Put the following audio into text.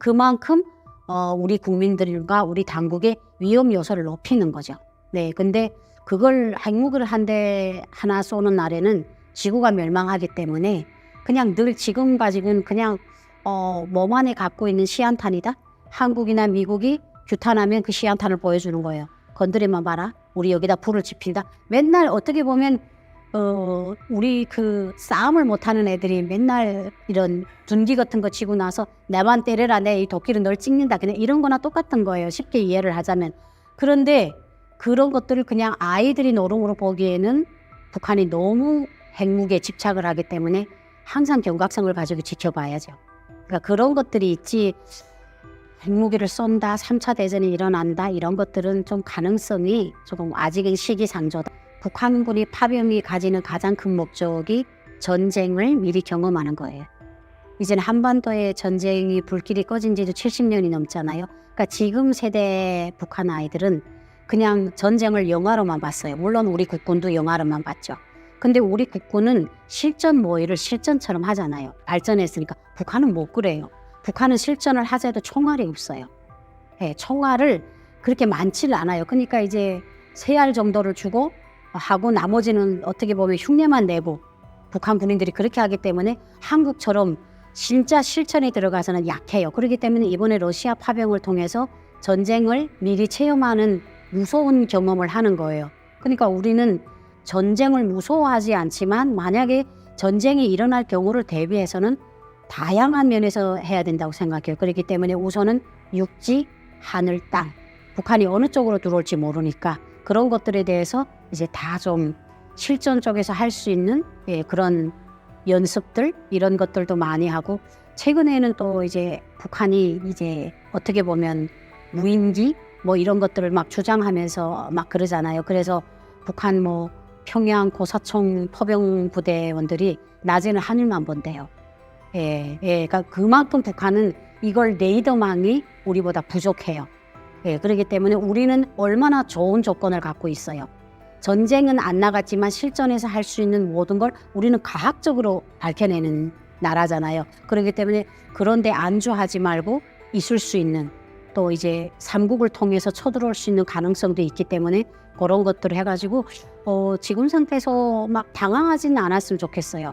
그만큼 어, 우리 국민들과 우리 당국의 위험 요소를 높이는 거죠. 네, 근데 그걸 핵무기를 한 대 하나 쏘는 날에는 지구가 멸망하기 때문에 그냥 늘 지금 가지고는 그냥 어, 몸 안에 갖고 있는 시한탄이다. 한국이나 미국이 규탄하면 그 시한탄을 보여주는 거예요. 건드리만 봐라. 우리 여기다 불을 지핀다. 맨날 어떻게 보면 어, 우리 그 싸움을 못하는 애들이 맨날 이런 둔기 같은 거 치고 나서 내만 때려라 내 이 도끼를 널 찍는다 그냥 이런 거나 똑같은 거예요 쉽게 이해를 하자면. 그런데 그런 것들을 그냥 아이들이 노름으로 보기에는 북한이 너무 핵무기에 집착을 하기 때문에 항상 경각성을 가지고 지켜봐야죠. 그러니까 그런 것들이 있지 핵무기를 쏜다 삼차 대전이 일어난다 이런 것들은 좀 가능성이 조금 아직은 시기상조다 북한군이 파병이 가지는 가장 큰 목적이 전쟁을 미리 경험하는 거예요. 이제는 한반도의 전쟁이 불길이 꺼진 지도 70년이 넘잖아요. 그러니까 지금 세대 북한 아이들은 그냥 전쟁을 영화로만 봤어요. 물론 우리 국군도 영화로만 봤죠. 근데 우리 국군은 실전 모의를 실전처럼 하잖아요. 발전했으니까 북한은 못 그래요. 북한은 실전을 하자도 총알이 없어요. 예, 총알을 그렇게 많지를 않아요. 그러니까 이제 세 알 정도를 주고 하고 나머지는 어떻게 보면 흉내만 내고 북한 군인들이 그렇게 하기 때문에 한국처럼 진짜 실천에 들어가서는 약해요. 그렇기 때문에 이번에 러시아 파병을 통해서 전쟁을 미리 체험하는 무서운 경험을 하는 거예요. 그러니까 우리는 전쟁을 무서워하지 않지만 만약에 전쟁이 일어날 경우를 대비해서는 다양한 면에서 해야 된다고 생각해요. 그렇기 때문에 우선은 육지, 하늘, 땅. 북한이 어느 쪽으로 들어올지 모르니까 그런 것들에 대해서 이제 다 좀 실전 쪽에서 할 수 있는 예, 그런 연습들 이런 것들도 많이 하고 최근에는 또 이제 북한이 이제 어떻게 보면 무인기 뭐 이런 것들을 막 주장하면서 막 그러잖아요. 그래서 북한 뭐 평양 고사총 포병 부대원들이 낮에는 하늘만 본대요. 예, 예, 그러니까 그만큼 북한은 이걸 레이더망이 우리보다 부족해요. 예, 그렇기 때문에 우리는 얼마나 좋은 조건을 갖고 있어요. 전쟁은 안 나갔지만 실전에서 할 수 있는 모든 걸 우리는 과학적으로 밝혀내는 나라잖아요. 그렇기 때문에 그런데 안주하지 말고 있을 수 있는 또 이제 삼국을 통해서 쳐들어올 수 있는 가능성도 있기 때문에 그런 것들을 해가지고 어, 지금 상태에서 막 당황하지는 않았으면 좋겠어요.